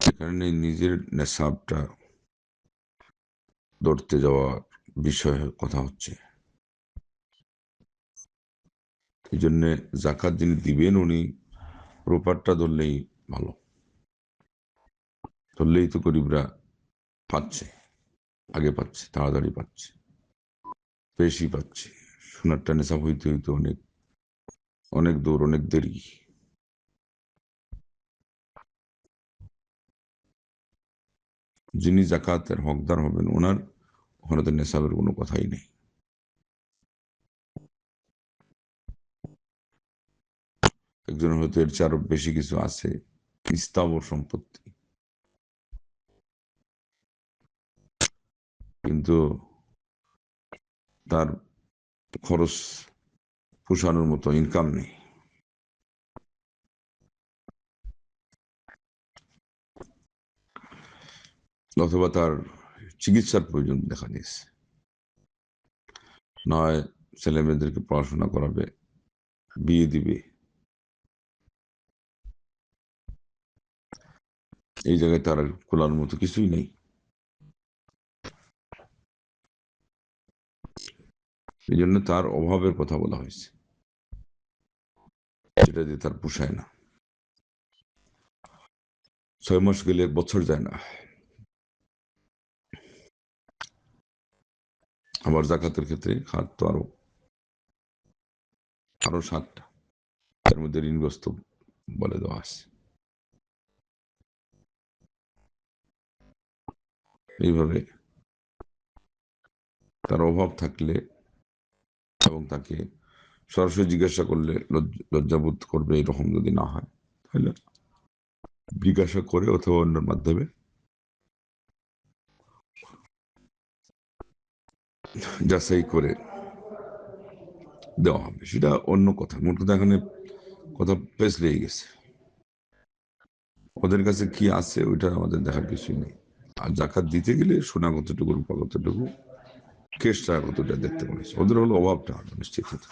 এখানে নিজের নেশাবটা ধরতে যাওয়ার বিষয়ে কথা হচ্ছে। এই জন্য জাকাত যিনি দিবেন উনি রোপারটা ধরলেই ভালো। ধরলেই তো গরিবরা পাচ্ছে, আগে পাচ্ছে, তাড়াতাড়ি পাচ্ছে, বেশি পাচ্ছে। সোনারটা নেশাব হইতে হইতে অনেক অনেক দূর, অনেক দেরি। যিনি জাকাতের হকদার হবেন, ওনার ওখানে তো নেশাবের কোনো কথাই নেই। একজন হয়তো এর চেয়ে আরও বেশি কিছু আছে স্থাবর সম্পত্তি। কিন্তু তার খরচ পোষানোর মতো ইনকাম নেই। অথবা তার চিকিৎসার প্রয়োজন দেখা দিয়েছে। নয়, ছেলে মেয়েদেরকে পড়াশোনা করাবে, বিয়ে দিবে। এই জায়গায় তার খোলার মতো কিছুই নেই। এই জন্য তার অভাবের কথা বলা হয়েছে। সেটা দিয়ে তার পোষায় না। ছয় মাস গেলে এক বছর যায় না। আবার জাকাতের ক্ষেত্রে খাত তো আরও আরও সাতটা। তার মধ্যে ঋণগ্রস্ত বলে দেওয়া আছে। এইভাবে তার অভাব থাকলে এবং তাকে সরাসরি জিজ্ঞাসা করলে লজ্জাবোধ করবে এরকম যদি না হয়, তাহলে জিজ্ঞাসা করে অথবা অন্যের মাধ্যমে। যাচাই করে দেওয়া হবে। সেটা অন্য কথা। মোট কথা এখানে কথা পেস লেগে গেছে। ওদের কাছে কি আছে ওইটা আমাদের দেখার কিছুই নেই। আর জাকাত দিতে গেলে সোনা কতটুকু, রূপা কতটুকু, কেসটা কতটা দেখতে পারেছে ওদের হলো অভাবটা, নিশ্চিত হতো।